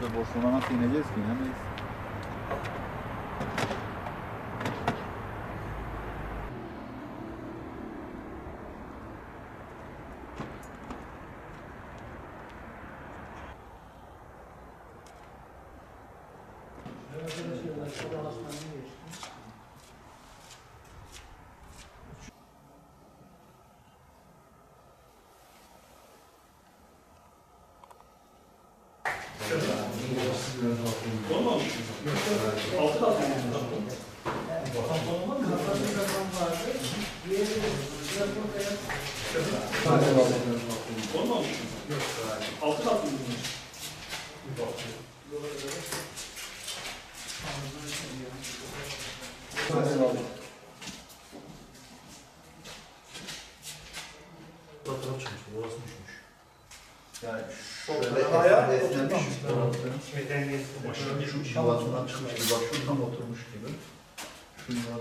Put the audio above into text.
Burada boşluğuna nasıl ineceğiz ki? İnemeyiz. Olmamış mı? Altı kat mı? Olmamış mı? Altı kat mı? Fotoğraf çıkmış, orası düşmüş. Yani Ayağı esnemiş. Şu yuvasından çıkmış gibi. Bak şuradan oturmuş gibi. Şu yuvadan